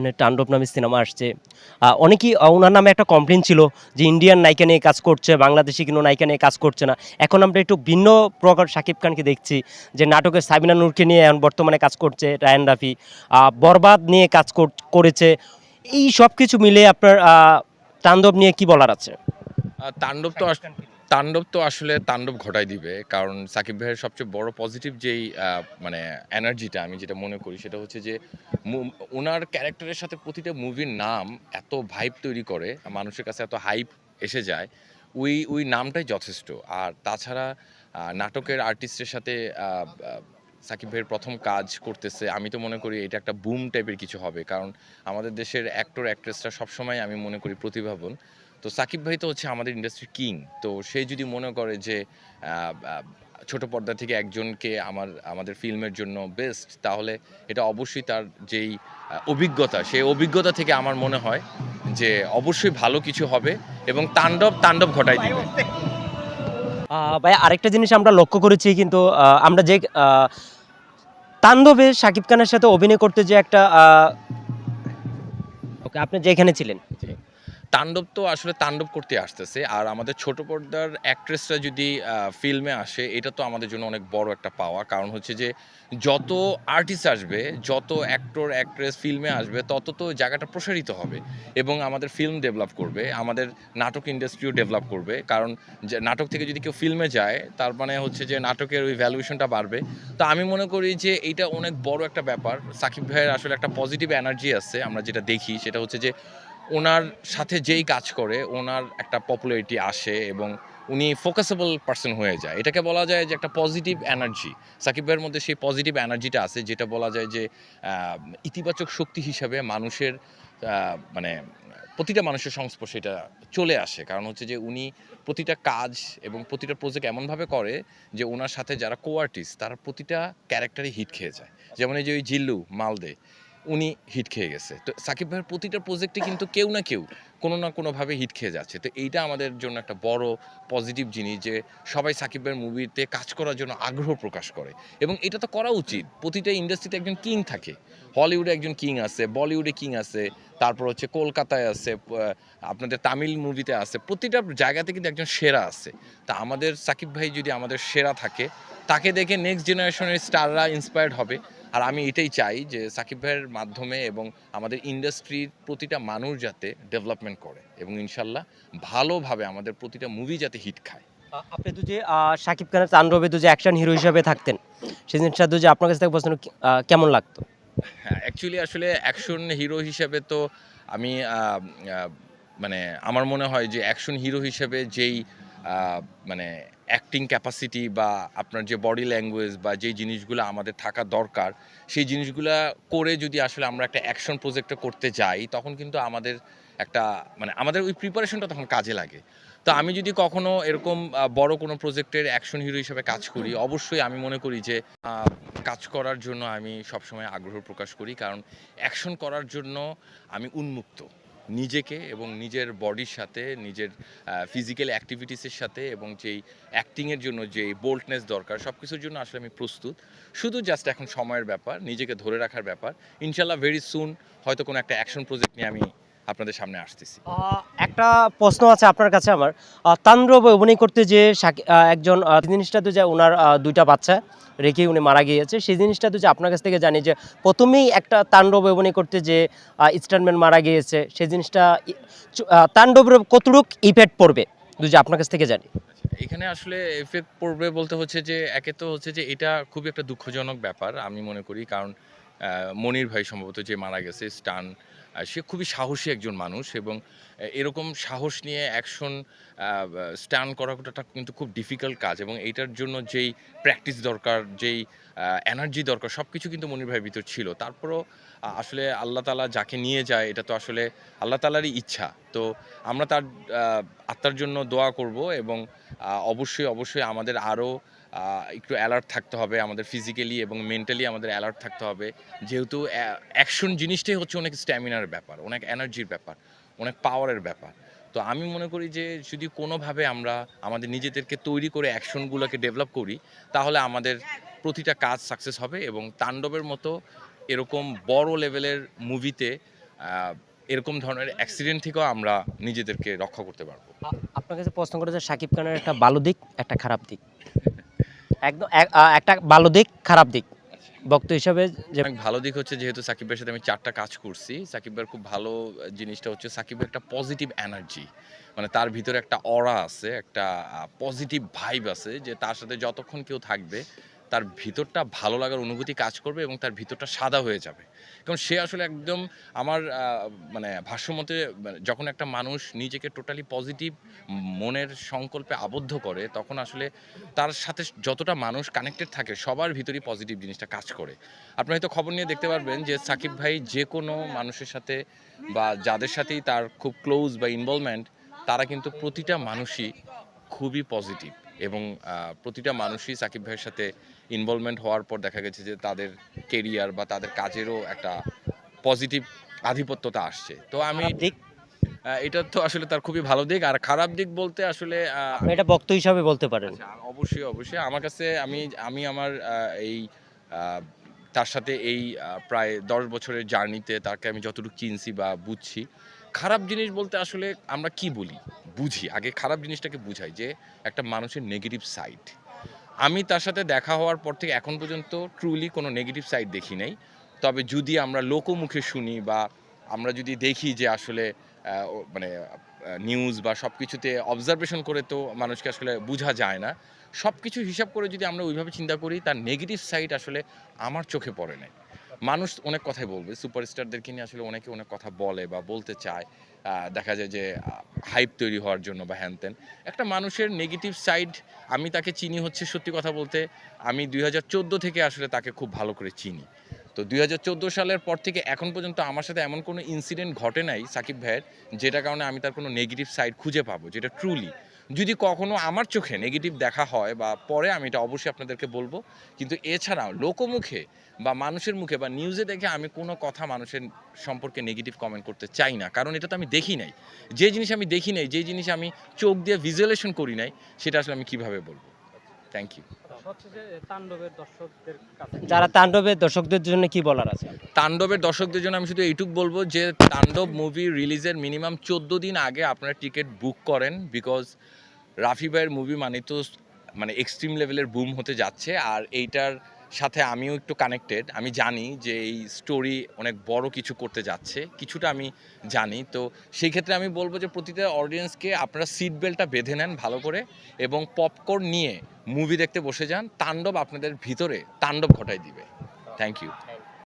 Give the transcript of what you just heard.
মানে তাণ্ডব নামে সিনেমা আসছে। অনেকেই ওনার নামে একটা কমপ্লেন ছিল যে ইন্ডিয়ান নায়িকা নিয়ে কাজ করছে বাংলাদেশি কোনো নায়িকা নিয়ে কাজ করছে না। এখন আমরা একটু ভিন্ন প্রকার শাকিব খানকে দেখছি যে নাটকে সাবিনা নূরকে নিয়ে এখন বর্তমানে কাজ করছে রায়ান রাফি। আহ, বরবাদ নিয়ে কাজ কর- করেছে। এই সব কিছু মিলে আপনার আহ, তাণ্ডব নিয়ে কি বলার আছে? তাণ্ডব তো তাণ্ডব তো আসলে তাণ্ডব ঘটাই দিবে। কারণ সাকিব ভাইয়ের সবচেয়ে বড় পজিটিভ যেই মানে এনার্জিটা আমি যেটা মনে করি সেটা হচ্ছে যে ওনার ক্যারেক্টারের সাথে প্রতিটা মুভির নাম এত ভাইব তৈরি করে, মানুষের কাছে এত হাইপ এসে যায়, ওই ওই নামটাই যথেষ্ট। আর তাছাড়া নাটকের আর্টিস্টের সাথে সাকিব ভাইয়ের প্রথম কাজ করতেছে, আমি তো মনে করি এটা একটা বুম টাইপের কিছু হবে। কারণ আমাদের দেশের অ্যাক্টর অ্যাক্ট্রেসরা সবসময় আমি মনে করি প্রতিভাবান। তো সাকিব ভাই তো হচ্ছে আমাদের ইন্ডাস্ট্রির কিং তো সে যদি মনে করে যে ছোট পর্দা থেকে একজনকে আমার আমাদের ফিল্মের জন্য বেস্ট তাহলে এটা অবশ্যই তার যেই অভিজ্ঞতা সেই অভিজ্ঞতা থেকে আমার মনে হয় যে অবশ্যই ভালো কিছু হবে এবং তাণ্ডব তাণ্ডব ঘটাই দিবে। ভাই আরেকটা জিনিস আমরা লক্ষ্য করেছি কিন্তু আহ, আমরা যে আহ, তাণ্ডবে শাকিব খানের সাথে অভিনয় করতে যে একটা ওকে আপনি যেখানে ছিলেন? তাণ্ডব তো আসলে তাণ্ডব করতে আসতেছে। আর আমাদের ছোট পর্দার অ্যাক্ট্রেসরা যদি ফিল্মে আসে, এটা তো আমাদের জন্য অনেক বড় একটা পাওয়া। কারণ হচ্ছে যে, যত আর্টিস্ট আসবে, যত অ্যাক্টর অ্যাক্ট্রেস ফিল্মে আসবে, তত তো জায়গাটা প্রসারিত হবে। এবং আমাদের ফিল্ম ডেভেলপ করবে, আমাদের নাটক ইন্ডাস্ট্রিও ডেভেলপ করবে। কারণ নাটক থেকে যদি কেউ ফিল্মে যায়, তার মানে হচ্ছে যে, নাটকের ওই ভ্যালুয়েশনটা বাড়বে। তো আমি মনে করি যে এইটা অনেক বড় একটা ব্যাপার। সাকিব ভাইয়ের আসলে একটা পজিটিভ এনার্জি আছে, আমরা যেটা দেখি, সেটা হচ্ছে যে ওনার সাথে যেই কাজ করে, ওনার একটা পপুলারিটি আসে এবং উনি ফোকাসেবল পার্সন হয়ে যায়। এটাকে বলা যায় যে একটা পজিটিভ এনার্জি সাকিব ভাইয়ের মধ্যে সেই পজিটিভ এনার্জিটা আছে, যেটা বলা যায় যে ইতিবাচক শক্তি হিসাবে মানুষের মানে প্রতিটা মানুষের সংস্পর্শে এটা চলে আসে। কারণ হচ্ছে যে উনি প্রতিটা কাজ এবং প্রতিটা প্রজেক্ট এমনভাবে করে যে ওনার সাথে যারা কো আর্টিস্ট তারা প্রতিটা ক্যারেক্টারই হিট খেয়ে যায়। যেমন এই যে ওই জিল্লু, মালদে। উনি হিট খেয়ে গেছে। তো সাকিব ভাইয়ের প্রতিটা প্রজেক্টে কিন্তু কেউ না কেউ কোনো না কোনোভাবে হিট খেয়ে যাচ্ছে। তো এইটা আমাদের জন্য একটা বড় পজিটিভ জিনিস যে সবাই সাকিব ভাইয়ের মুভিতে কাজ করার জন্য আগ্রহ প্রকাশ করে। এবং এটা তো করা উচিত। প্রতিটা ইন্ডাস্ট্রিতে একজন কিং থাকে। হলিউডে একজন কিং আছে বলিউডে কিং আছে, তারপর হচ্ছে কলকাতায় আছে আপনাদের তামিল মুভিতে আছে। প্রতিটা জায়গাতে কিন্তু একজন সেরা আছে। তা আমাদের সাকিব ভাই যদি আমাদের সেরা থাকে, তাকে দেখে নেক্সট জেনারেশনের স্টাররা ইন্সপায়ার্ড হবে। আর আমি এটাই চাই যে সাকিব ভাইয়ের মাধ্যমে এবং আমাদের ইন্ডাস্ট্রির প্রতিটা মানুষ যাতে ডেভেলপমেন্ট করে এবং ইনশাল্লাহ ভালোভাবে আমাদের প্রতিটা মুভি যাতে হিট খায়। আপনি তো যে শাকিব খানের তাণ্ডবে তো যে অ্যাকশন হিরো হিসাবে থাকতেন সেই জিনিসটা তো যে আপনার কাছ থেকে প্রশ্ন কেমন লাগতো? হ্যাঁ অ্যাকচুয়ালি আসলে অ্যাকশন হিরো হিসাবে তো আমি মানে আমার মনে হয় যে অ্যাকশন হিরো হিসেবে যেই মানে অ্যাক্টিং ক্যাপাসিটি বা আপনার যে বডি ল্যাঙ্গুয়েজ বা যেই জিনিসগুলো আমাদের থাকা দরকার, সেই জিনিসগুলো করে যদি আসলে আমরা একটা অ্যাকশন প্রজেক্টটা করতে যাই, তখন কিন্তু আমাদের একটা মানে আমাদের ওই প্রিপারেশনটা তখন কাজে লাগে। তো আমি যদি কখনো এরকম বড় কোনো প্রজেক্টের অ্যাকশন হিরো হিসেবে কাজ করি, অবশ্যই আমি মনে করি যে কাজ করার জন্য আমি সবসময় আগ্রহ প্রকাশ করি, কারণ অ্যাকশন করার জন্য আমি উন্মুক্ত। নিজেকে এবং নিজের বডির সাথে, নিজের ফিজিক্যাল অ্যাক্টিভিটিসের সাথে এবং যেই অ্যাক্টিংয়ের জন্য যেই বোল্ডনেস দরকার সব কিছুর জন্য আসলে আমি প্রস্তুত। শুধু জাস্ট এখন সময়ের ব্যাপার, নিজেকে ধরে রাখার ব্যাপার। ইনশাল্লাহ ভেরি সুন হয়তো কোনো একটা অ্যাকশন প্রজেক্ট নিয়ে আমি আপনাদের সামনে আসতেছি। একটা প্রশ্ন আছে আপনার কাছে আমার। তাণ্ডবে অভিনয় করতে যে একজন জিনিসটা তো যে ওনার দুইটা বাচ্চা রেখে উনি মারা গিয়েছে সেই জিনিসটা তো যে আপনার কাছ থেকে জানি যে প্রথমেই একটা তাণ্ডব অভিনয় করতে যে স্টারম্যান মারা গিয়েছে সেই জিনিসটা তাণ্ডবের কতটুক ইফেক্ট পড়বে? যে আপনার কাছ থেকে জানি। এখানে আসলে এফেক্ট পড়বে বলতে হচ্ছে যে একে তো হচ্ছে যে এটা খুবই একটা দুঃখজনক ব্যাপার আমি মনে করি। কারণ মনির ভাই সম্ভবত যে মারা গেছে স্টান সে খুবই সাহসী একজন মানুষ এবং এরকম সাহস নিয়ে অ্যাকশন স্টান করাটা কিন্তু খুব ডিফিকাল্ট কাজ এবং এইটার জন্য যেই প্র্যাকটিস দরকার, যেই এনার্জি দরকার সব কিছু কিন্তু মনির ভাইয়ের ভিতর ছিল। তারপরও আসলে আল্লাহ তালা যাকে নিয়ে যায়, এটা তো আসলে আল্লাহ তালারই ইচ্ছা। তো আমরা তার আত্মার জন্য দোয়া করব এবং অবশ্যই অবশ্যই আমাদের আরও একটু অ্যালার্ট থাকতে হবে আমাদের ফিজিক্যালি এবং মেন্টালি আমাদের অ্যালার্ট থাকতে হবে। যেহেতু অ্যাকশন জিনিসটাই হচ্ছে অনেক স্ট্যামিনার ব্যাপার, অনেক এনার্জির ব্যাপার, অনেক পাওয়ারের ব্যাপার। তো আমি মনে করি যে, যদি কোনোভাবে আমরা আমাদের নিজেদেরকে তৈরি করে অ্যাকশনগুলোকে ডেভেলপ করি, তাহলে আমাদের প্রতিটা কাজ সাকসেস হবে এবং তাণ্ডবের মতো এরকম বড় লেভেলের মুভিতে এরকম ধরনের অ্যাক্সিডেন্ট থেকেও আমরা নিজেদেরকে রক্ষা করতে পারব। আপনার কাছে প্রশ্ন করে যে শাকিব খানের একটা ভালো দিক, একটা খারাপ দিক? একদম, এক- একটা ভালো দিক, খারাপ দিক। বক্ত হিসাবে যে ভালো দিক হচ্ছে যেহেতু সাকিবের সাথে আমি চারটা কাজ করছি। সাকিবের খুব ভালো জিনিসটা হচ্ছে সাকিবের একটা পজিটিভ এনার্জি মানে তার ভিতরে একটা অরা আছে, একটা পজিটিভ ভাইব আছে, যে তার সাথে যতক্ষণ কেউ থাকবে তার ভিতরটা ভালো লাগার অনুভূতি কাজ করবে এবং তার ভিতরটা সাদা হয়ে যাবে। কারণ সে আসলে একদম আমার মানে ভাষ্যমতে মানে যখন একটা মানুষ নিজেকে টোটালি পজিটিভ মনের সংকল্পে আবদ্ধ করে, তখন আসলে তার সাথে যতটা মানুষ কানেক্টেড থাকে, সবার ভিতরেই পজিটিভ জিনিসটা কাজ করে। আপনি হয়তো খবর নিয়ে দেখতে পারবেন যে সাকিব ভাই যে কোনো মানুষের সাথে বা যাদের সাথেই তার খুব ক্লোজ বা ইনভলভমেন্ট তারা কিন্তু প্রতিটা মানুষই খুবই পজিটিভ এবং প্রতিটা মানুষই সাকিব ভাইয়ের সাথে ইনভলভমেন্ট হওয়ার পর দেখা গেছে যে তাদের কেরিয়ার বা তাদের কাজেরও একটা পজিটিভ আধিপত্যতা আসছে। তো আমি দিক? এটা তো আসলে তার খুবই ভালো দিক। আর খারাপ দিক বলতে আসলে এটা বক্ত হিসাবে বলতে পারেন। আচ্ছা, অবশ্যই অবশ্যই। আমার কাছে আমি আমি আমার এই তার সাথে এই প্রায় দশ বছরের জার্নিতে তাকে আমি যতটুকু চিনছি বা বুঝছি খারাপ জিনিস বলতে আসলে আমরা কি বলি? বুঝি। আগে খারাপ জিনিসটাকে বুঝাই যে একটা মানুষের নেগেটিভ সাইড আমি তার সাথে দেখা হওয়ার পর থেকে এখন পর্যন্ত ট্রুলি কোনো নেগেটিভ সাইড দেখি নাই। তবে যদি আমরা লোকমুখে শুনি বা আমরা যদি দেখি যে আসলে মানে নিউজ বা সব কিছুতে অবজারভেশন করে তো মানুষকে আসলে বোঝা যায় না। সব কিছু হিসাব করে যদি আমরা ওইভাবে চিন্তা করি, তার নেগেটিভ সাইড আসলে আমার চোখে পড়ে নাই। মানুষ অনেক কথাই বলবে। সুপারস্টারদেরকে নিয়ে আসলে অনেকে অনেক কথা বলে বা বলতে চায়। দেখা যায় যে হাইপ তৈরি হওয়ার জন্য বা হ্যান ত্যান। একটা মানুষের নেগেটিভ সাইড আমি তাকে চিনি হচ্ছে সত্যি কথা বলতে, আমি দুই হাজার চোদ্দ থেকে আসলে তাকে খুব ভালো করে চিনি। তো দুই হাজার চোদ্দ সালের পর থেকে এখন পর্যন্ত আমার সাথে এমন কোনো ইনসিডেন্ট ঘটে নাই সাকিব ভাইয়ের, যেটা কারণে আমি তার কোনো নেগেটিভ সাইড খুঁজে পাবো, যেটা ট্রুলি যদি কখনো আমার চোখে নেগেটিভ দেখা হয় বা পরে আমি এটা অবশ্যই আপনাদেরকে বলব কিন্তু এছাড়াও লোকমুখে বা মানুষের মুখে বা নিউজে দেখে আমি কোনো কথা মানুষের সম্পর্কে নেগেটিভ কমেন্ট করতে চাই না। কারণ এটা তো আমি দেখি নাই। যে জিনিস আমি দেখি নাই যে জিনিস আমি চোখ দিয়ে ভিজুয়ালেশন করি নাই সেটা আসলে আমি কীভাবে বলব? থ্যাংক ইউ হচ্ছে যে তাণ্ডবের দর্শকদের কাছে। যারা তাণ্ডবের দর্শকদের জন্য কি বলার আছে? তাণ্ডবের দর্শকদের জন্য আমি শুধু এইটুক বলব যে তাণ্ডব মুভি রিলিজের মিনিমাম চোদ্দ দিন আগে আপনারা টিকিট বুক করেন বিকজ রাফি ভাইয়ের মুভি মানে তো মানে এক্সট্রিম লেভেলের বুম হতে যাচ্ছে, আর এইটার সাথে আমিও একটু কানেক্টেড আমি জানি যে এই স্টোরি অনেক বড় কিছু করতে যাচ্ছে, কিছুটা আমি জানি। তো সেই ক্ষেত্রে আমি বলব যে প্রতিটা অডিয়েন্সকে আপনারা সিট বেল্টটা বেঁধে নেন ভালো করে, এবং পপকর্ন নিয়ে মুভি দেখতে বসে যান। তাণ্ডব আপনাদের ভিতরে তাণ্ডব ঘটাই দিবে। Thank you